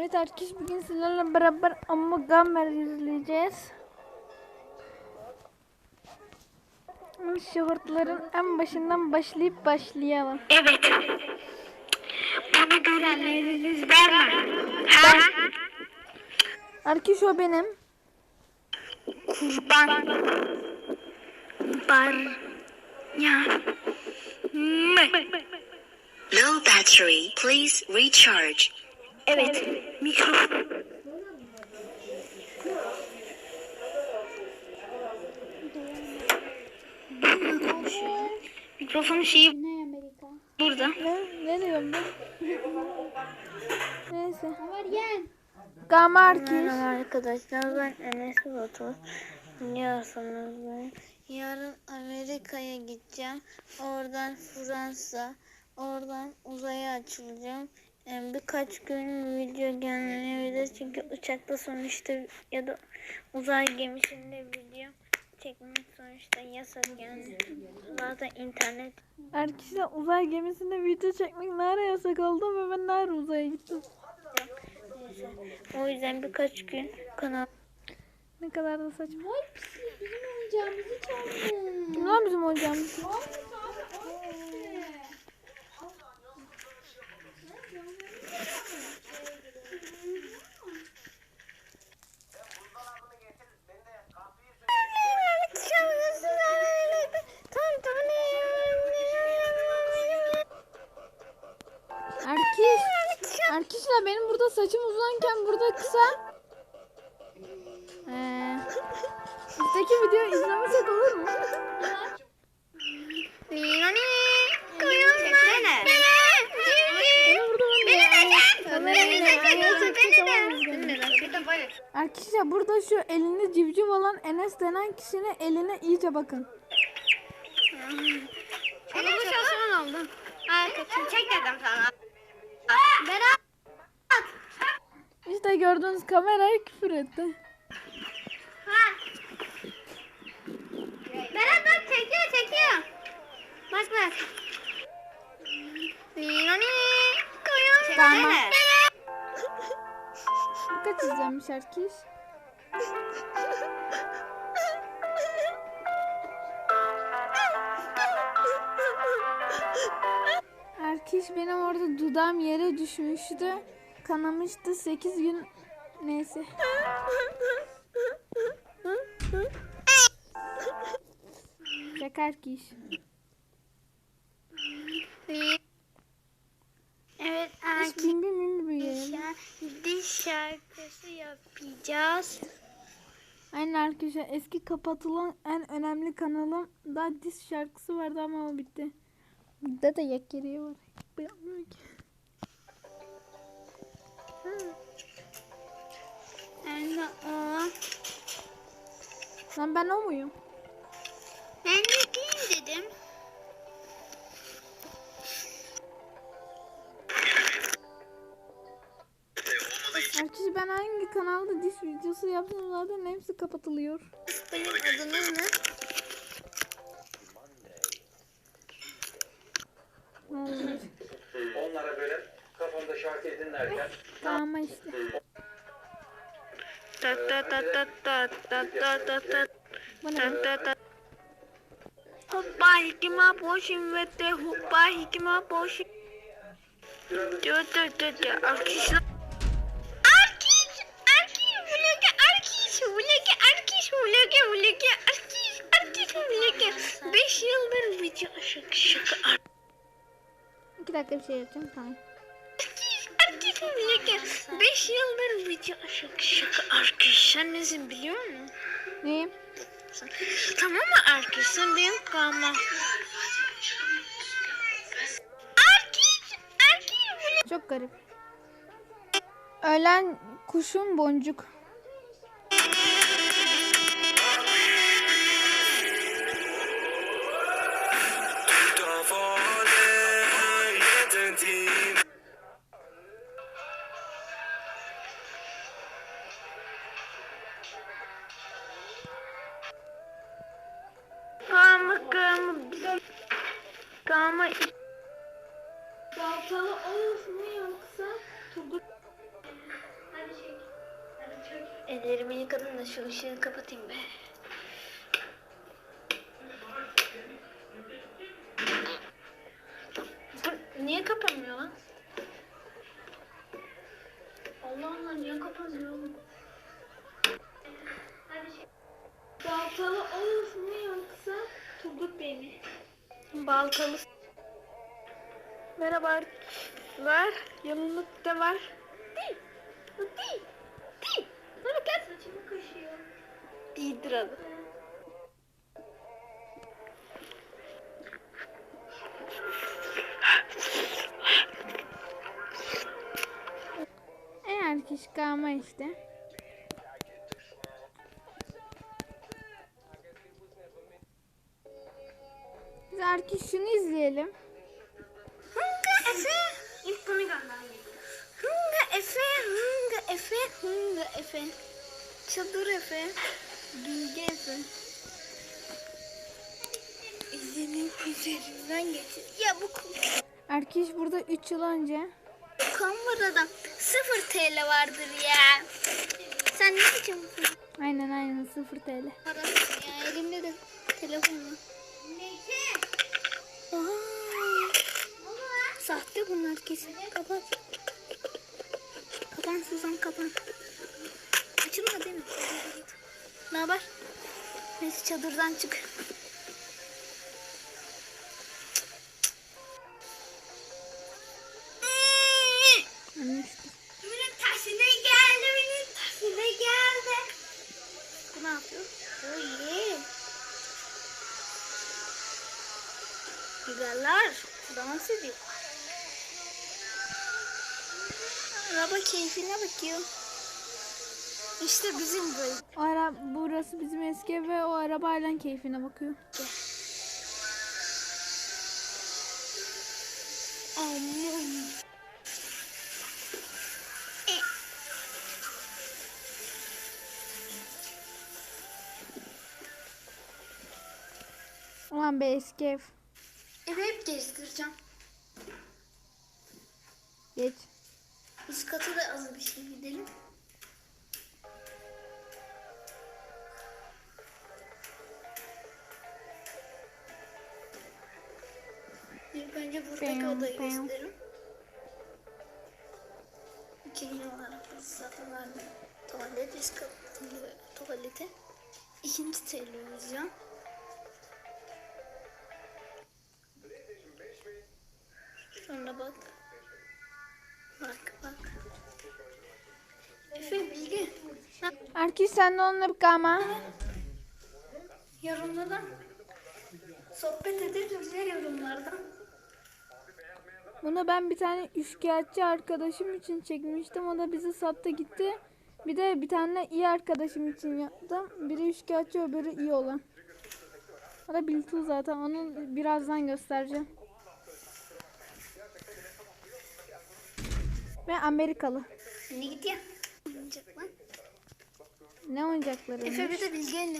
Evet arkadaşlar bugün sizlerle beraber Amugamer izleyeceğiz. Şortların en başından başlayıp başlayalım. Evet. Bunu görenleriniz var mı? Ha? Arkadaş o benim. Kurban. Bar. Ya. Mı. Low battery, please recharge. Evet. Mikrofon. Mikrofon şeyi Ne Amerika? burada. Ne, ne diyorum ben? Neyse. Arkadaş. Merhaba arkadaşlar ben Enes Batur. Biliyorsunuz ben yarın Amerika'ya gideceğim. Oradan Fransa, oradan uzaya açılacağım. Birkaç gün video gelmeyebilir çünkü uçakta sonuçta ya da uzay gemisinde video çekmek sonuçta yasak yani. Zaten internet Arkadaşlar uzay gemisinde video çekmek nereye yasak oldu ve ben nereye uzaya gittim. neyse. O yüzden birkaç gün kanal Ne kadar da saçma. Kim lan bizim oyuncağımız? Saçım uzanken burada kısa. Ee, üstteki videoyu izlemesek olur mu? Beni burada Arkadaşlar burada şu elinde civciv olan Enes denen kişinin eline iyice bakın. Elimi şaşırın oldu. Ha, çek dedim sana. İşte gördüğünüz kameraya küfür etti. Berat bak çekiyor çekiyor. Bak bak. Tamam. Kaç izlenmiş Erkiş? Erkiş benim orada dudağım yere düşmüştü. Kanamıştı 8 gün neyse. Şaka Erkiş. Evet Hiç bim bim bim büyüyelim. arkadaşlar diş şarkısı yapacağız. Aynen arkadaşlar eski kapatılan en önemli kanalım da diz şarkısı vardı ama o bitti. Burada da yak geriye var. Bu yapmıyor ki. Yani o Lan ben o muyum? ben de değil dedim. Arkadaşlar ben hangi kanalda diz videosu yapsam zaten hepsi kapatılıyor. Benim adınız ne? Olur. Onlara böyle kafamda şarkı dinlerken Tamam işte. Hoppa hikima boşum ve de hoppa hikima boşum. Dö dö dö dö arkadaşlar. Arkadaş, arkadaş, vlogu arkadaş, vlogu arkadaş, vlogu vlogu arkadaş, arkadaş vlogu. Beş yıldır video şaka şaka. İki dakika bir şey yapacağım tamam. Arkadaşlar 5 yıldır video şaka şaka arkadaşlar biliyor musun? Neyim? Tamam mı arkadaşlar benim kalmam. Çok garip. Ölen kuşun boncuk. Allah niye kapanmıyor oğlum? Baltalı Oğuz mu yoksa Turgut Bey mi? Baltalı. Merhaba arkadaşlar. Yanımda var. Değil. Değil. Değil. Sana gel saçımı kaşıyor. değildir adı. Çıkarma işte. Biz artık şunu izleyelim. Hınga Efe. İlk bunu gönderdim. Hınga Efe, Hınga Efe, Hınga Efe. Çadır Efe. Bilge Efe. Elinin üzerinden geçir. Ya bu Erkiş burada 3 yıl önce kamerada 0 TL vardır ya. Sen ne biçim aynen aynen 0 TL. parasın ya? Elimde de telefon var. Aa, sahte bunlar kesin. Kapat. Kapan Suzan kapan. Açılma değil mi? Ne haber? Neyse çadırdan çık. Güzeller dans ediyor. Araba keyfine bakıyor. İşte bizim böyle. Ara burası bizim eski ev ve o arabayla keyfine bakıyor. Aman. Ulan be eski ev. Evi hep gezdireceğim. Geç. Üst katı da az bir şey gidelim. İlk önce buradaki Bam, odayı bam. gösterelim. İkinci olarak zaten. Tuvalet, üst katı tuvalete. İkinci televizyon. Erkiş sen onunla bir kalma. Yorumladan. Sohbet ya yorumlardan. Bunu ben bir tane üçkağıtçı arkadaşım için çekmiştim. O da bizi sattı gitti. Bir de bir tane iyi arkadaşım için yaptım. Biri üçkağıtçı öbürü iyi olan. O da Biltu zaten. Onu birazdan göstereceğim. Ve Amerikalı. Şimdi. Oynayacak lan. Ne oyuncakları? Efe bir de bilgeyle.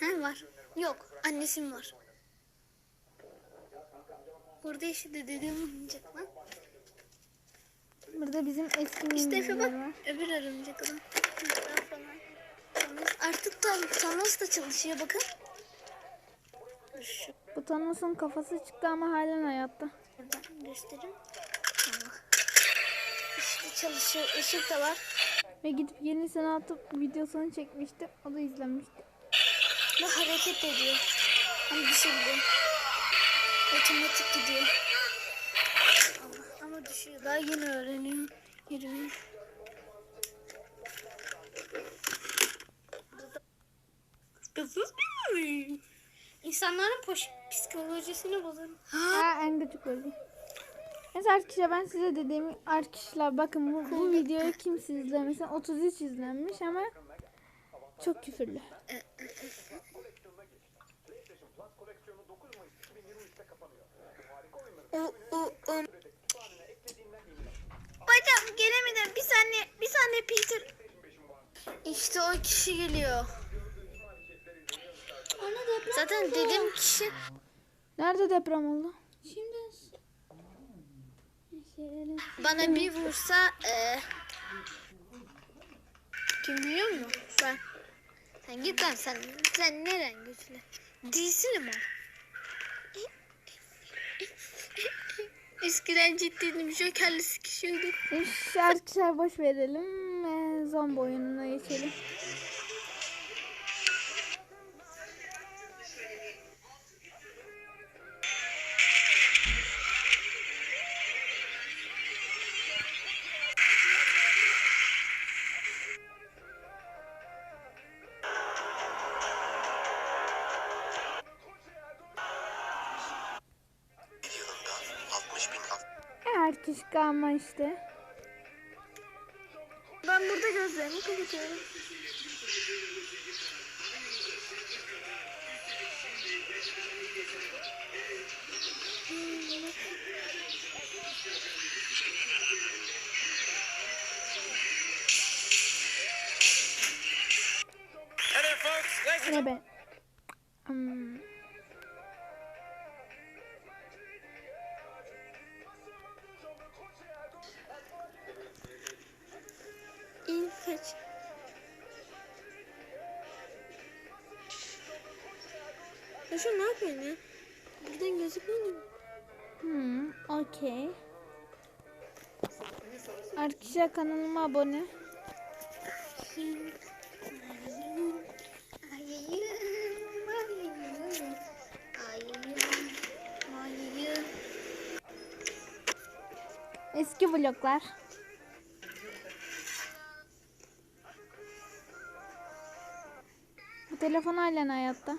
Ha var. Yok. Annesim var. Burada işte de dedem oynayacak lan. Burada bizim eski İşte Efe bak. var. Öbür örümcek adam. Artık da Thanos da çalışıyor bakın. Şu Bu Thanos'un kafası çıktı ama halen hayatta. buradan göstereyim. Çalışıyor. Işık da var. Ve gidip yenisini atıp videosunu çekmişti. O da izlenmişti. Ve hareket ediyor. Hani düşebiliyor. Otomatik gidiyor. Allah, ama düşüyor. Daha yeni öğreniyor. Yürümeyi. İnsanların poş psikolojisini bozarım. Ha en gıcık öyle. Neyse arkadaşlar ben size dediğim arkadaşlar bakın bu, bu videoyu kimse izlemesin 33 izlenmiş ama çok küfürlü. Bacım gelemedim. Bir saniye, bir saniye Peter. İşte o kişi geliyor. Zaten dediğim kişi Nerede deprem oldu? Bana bir vursa e, Kim biliyor musun? Ben. Sen git lan sen. Sen neren güçlü? Değilsin ama. Eskiden ciddiydim. Joker'le sıkışıyorduk. Arkadaşlar boş verelim. Ee, zombi oyununa geçelim. Kalma işte. Ben burada gözlerimi kapatıyorum. Ya şu ne yapıyorsun ya? Buradan gözükmüyor mu? Hmm, okey. Arkadaşlar kanalıma abone. Eski vloglar. Bu telefon halen hayatta.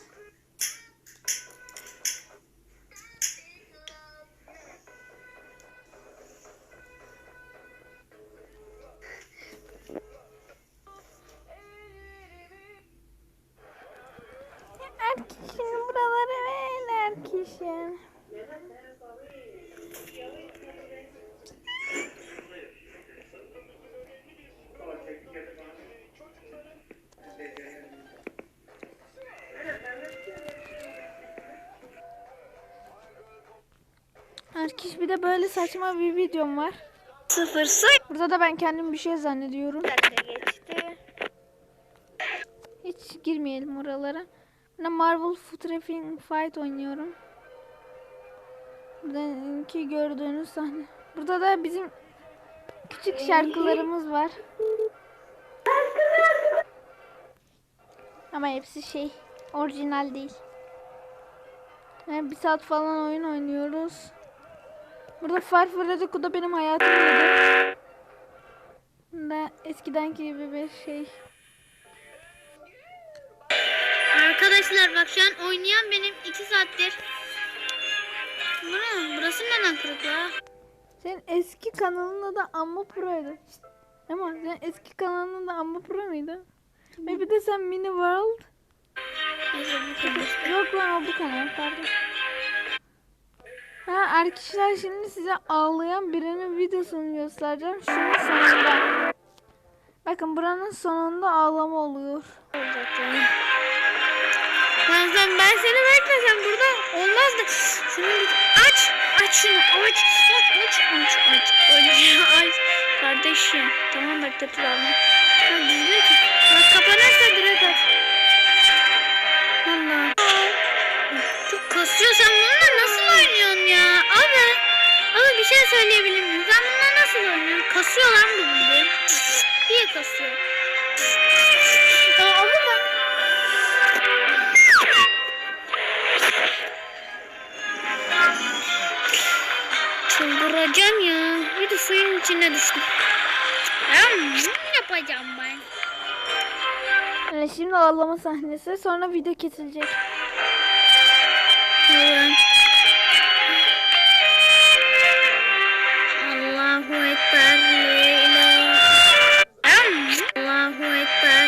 Bir de böyle saçma bir videom var. Sıfır sıfır. Burada da ben kendim bir şey zannediyorum. geçti. Hiç girmeyelim oralara. Ben Marvel Futrafing Fight oynuyorum. Buradaki gördüğünüz sahne. Burada da bizim küçük şarkılarımız var. Ama hepsi şey orijinal değil. Yani bir saat falan oyun oynuyoruz. Burada Far Freddy da benim hayatımdı. Da eskiden gibi bir şey. Arkadaşlar bak şu an oynayan benim 2 saattir. Bu ne? Burası neden kırık ya? Senin eski kanalın adı Amma Pro'ydu. Ama senin eski kanalın adı Amma Pro muydu? Ve bir de sen Mini World. Yok lan o bu kanal pardon. Ha arkadaşlar şimdi size ağlayan birinin videosunu göstereceğim. Şunun sonunda. Bakın buranın sonunda ağlama oluyor. Ben, sen, ben seni beklesem burada olmaz da. Şunu aç. Aç şunu aç. Aç aç aç aç. Aç. Kardeşim. Tamam bak davranma. Ha düzgün tut. Bak kapanırsa direkt aç. Allah. Çok kasıyor sen bununla ya? Abi. Abi bir şey söyleyebilir miyim? Sen bununla nasıl oynuyorsun? Kasıyor lan bu bildiğin. Niye kasıyor? Ya abi bak. Çıldıracağım ya. Bir de suyun içine düştüm. Ya ne yapacağım ben? Evet, şimdi ağlama sahnesi. Sonra video kesilecek. Evet. Ekber. Allahu Ekber.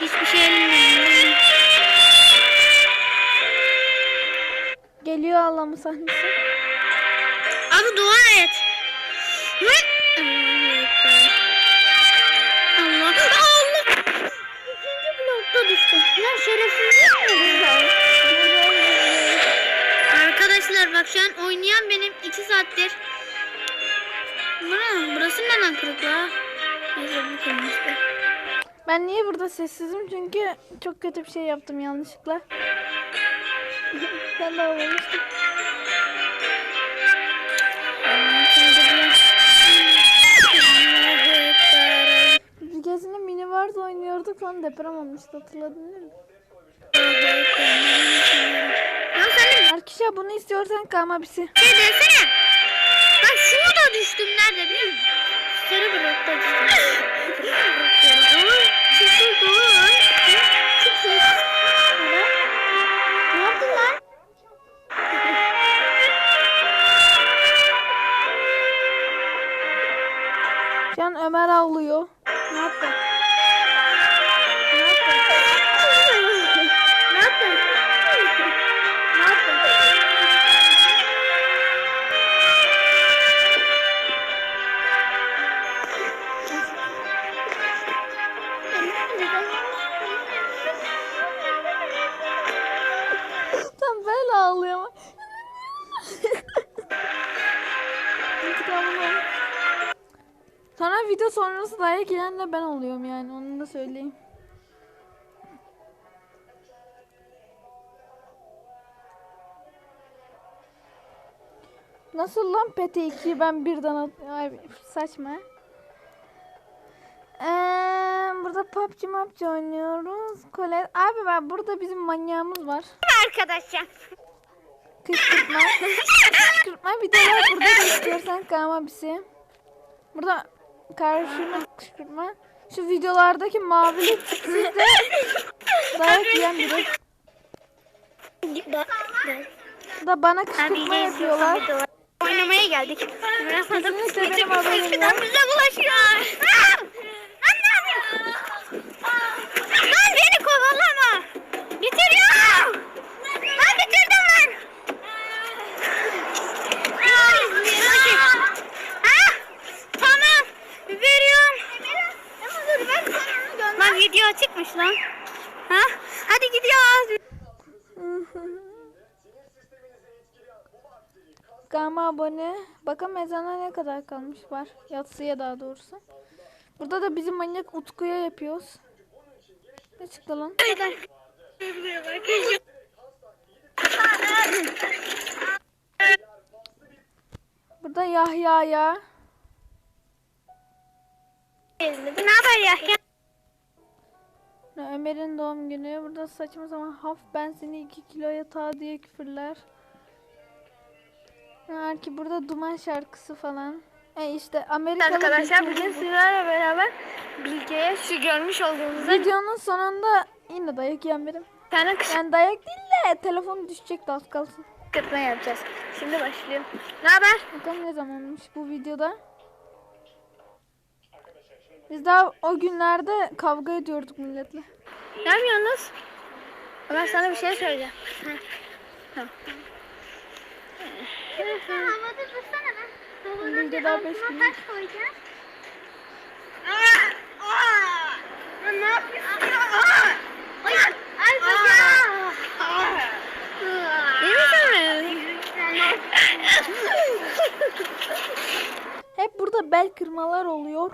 Hiçbir şey elimden. Geliyor ağlama sahnesi. Hemen kırıkla. Neyse bu kırmıştı. Ben niye burada sessizim? Çünkü çok kötü bir şey yaptım yanlışlıkla. ben de olmamıştım. Bilgesinde mini wars oynuyorduk sonra deprem olmuştu hatırladın değil mi? Arkadaşlar bunu istiyorsan kalmabisi. şey desene. Ben şurada düştüm nerede biliyor musun? Sarı blokta düştüm. Sarı blokta. Aa, Çıktı doğru lan. Çıktı. Ne yaptın lan? Şu an Ömer ağlıyor. Ne yaptın? Yiyen de ben oluyorum yani onu da söyleyeyim. Nasıl lan PT2'yi ben birden at... Ay saçma. Ee, burada PUBG MAPG oynuyoruz. Kole... Abi ben burada bizim manyağımız var. Arkadaşlar. Kışkırtma. Kışkırtma videolar burada da istiyorsan kalma birisi. Burada karşıma kışkırtma. Şu videolardaki mavili tipsiz de dayak yiyen biri. Da bana kışkırtma yapıyorlar. Oynamaya geldik. Biraz da Kesinlikle benim haberim yok. bulaşıyor. Lan beni kovalama. Bitiriyorum. Lan bitirdim ben. Ha? Tamam. Veriyorum. Lan video açıkmış lan. Ha? Hadi gidiyoruz. Kalma abone. Bakın mezana ne kadar kalmış var. Yatsıya daha doğrusu. Burada da bizim manyak Utku'ya yapıyoruz. Ne çıktı lan? Burada Yahya ya. Ne haber ya? Ömer'in doğum günü. Burada saçma sapan haf ben seni 2 kiloya ta diye küfürler. Var ki burada duman şarkısı falan. E işte Amerikalı Arkadaşlar bugün sizlerle beraber Bilge'ye şu görmüş olduğunuz videonun sonunda yine dayak yiyen benim. tane Yani dayak değil de telefon düşecekti az kalsın. kışkırtma yapacağız. Şimdi başlıyorum. Ne haber? Bakalım ne zamanmış bu videoda. Biz daha o günlerde kavga ediyorduk milletle. Ne yapıyorsunuz? Ben sana bir şey söyleyeceğim. Tamam. Havada dursana ben. Bilge daha beş gün. koyacağız. Ne yapıyorsun? Hayır. Ay bacağım. İyi misin? Hep burada bel kırmalar oluyor.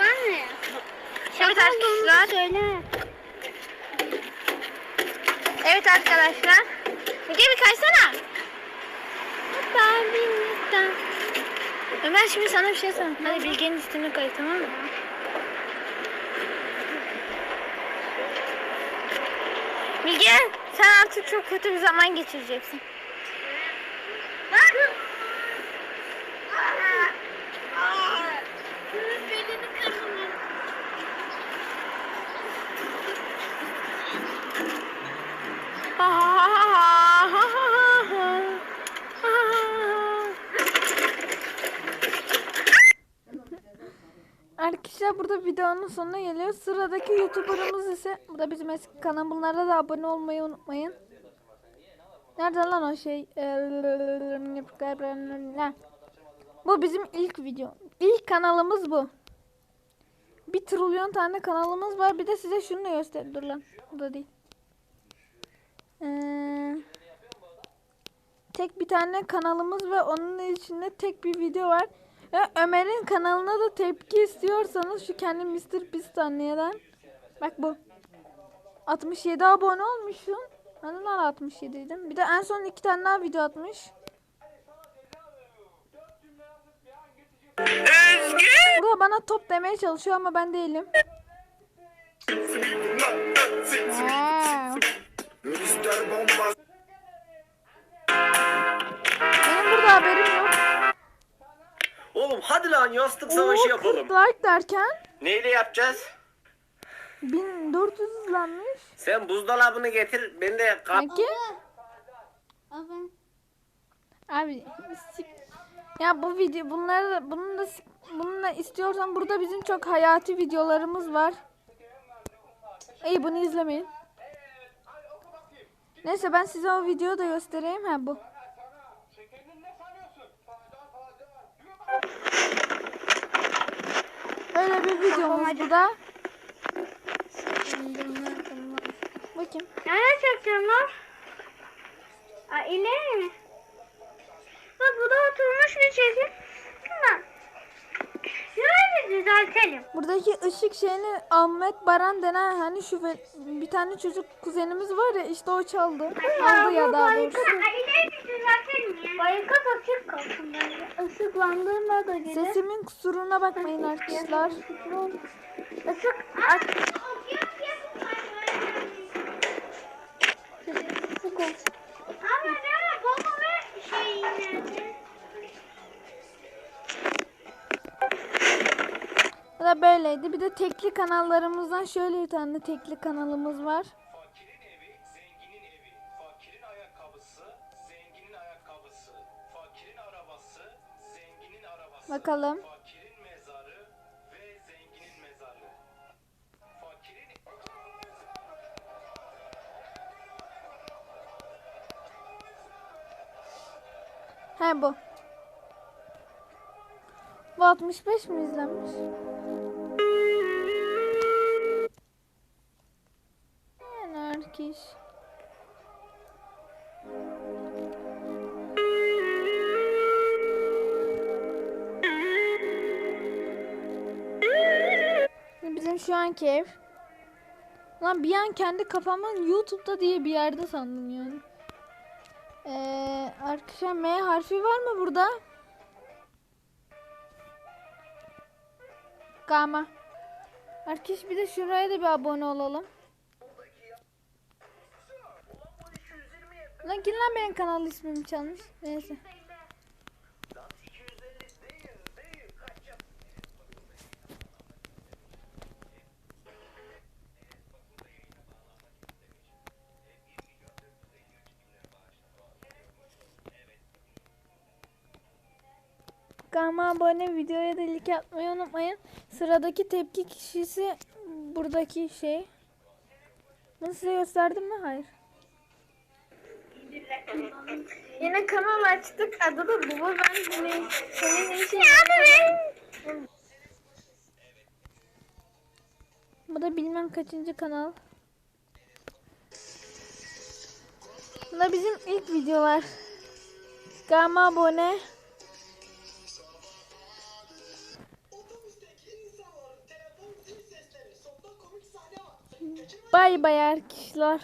Ben mi? Evet arkadaşlar. Söyle. Evet arkadaşlar. Müge bir kaysana. Bilmekten. Ömer şimdi sana bir şey sorayım. Hadi Bilge'nin üstüne koy tamam mı? Bilge sen artık çok kötü bir zaman geçireceksin. Arkadaşlar burada videonun sonuna geliyor. Sıradaki YouTuber'ımız ise bu da bizim eski kanal. Bunlara da abone olmayı unutmayın. Nerede lan o şey? Ha. Bu bizim ilk video. İlk kanalımız bu. Bir trilyon tane kanalımız var. Bir de size şunu da göster. Dur lan. Bu da değil. Ee, tek bir tane kanalımız ve onun içinde tek bir video var. Ya Ömer'in kanalına da tepki istiyorsanız şu kendi Mr. Pistan'dan Bak bu. 67 abone olmuşsun. Hani lan 67 idim. Bir de en son iki tane daha video atmış. Burada bana top demeye çalışıyor ama ben değilim. Oğlum hadi lan yastık savaşı Oo, yapalım. 40 like derken Neyle yapacağız? 1400 izlenmiş. Sen buzdolabını getir. Ben de kap. Peki. Aferin. Abi sik- ya bu video bunları da bunu da sik- bunu da istiyorsan burada bizim çok hayati videolarımız var. İyi bunu izlemeyin. Neyse ben size o videoyu da göstereyim. Ha bu. Böyle bir videomuz bu da. Bakayım. Nereye çekeceğim lan? Aa, ileri mi? Bak bu da oturmuş bir çekim. Tamam. Şöyle düzeltelim. Buradaki ışık şeyini Ahmet Baran denen hani şu bir tane çocuk kuzenimiz var ya işte o çaldı. Aldı ya daha doğrusu. Aa, ileri bir düzeltelim ya. Barikat açık kalsın bence. Işıklandırma da gelir. Sesimin kusuruna bakmayın arkadaşlar. Işık aç. Abi nerede? Baba ve şey nerede? Da böyleydi. Bir de tekli kanallarımızdan şöyle bir tane tekli kanalımız var. Fakirin evi, zenginin evi. Fakirin ayakkabısı, zenginin ayakkabısı. Fakirin arabası, zenginin arabası. Bakalım. Fakirin mezarı ve zenginin mezarı. Fakirin He bu. Bu 65 mi izlenmiş? Anki ev. Lan bir an kendi kafamın YouTube'da diye bir yerde sandım yani. Ee, arkadaşlar M harfi var mı burada? Gama. Arkadaş bir de şuraya da bir abone olalım. Lan kim lan benim kanal ismimi çalmış? Neyse. Kanalıma abone videoya da like atmayı unutmayın. Sıradaki tepki kişisi buradaki şey. Bunu size gösterdim mi? Hayır. Yine kanal açtık. Adı da Baba Ben Güney. Senin var? Bu da bilmem kaçıncı kanal. Bu da bizim ilk videolar. Kanalıma abone. Bay bay arkadaşlar.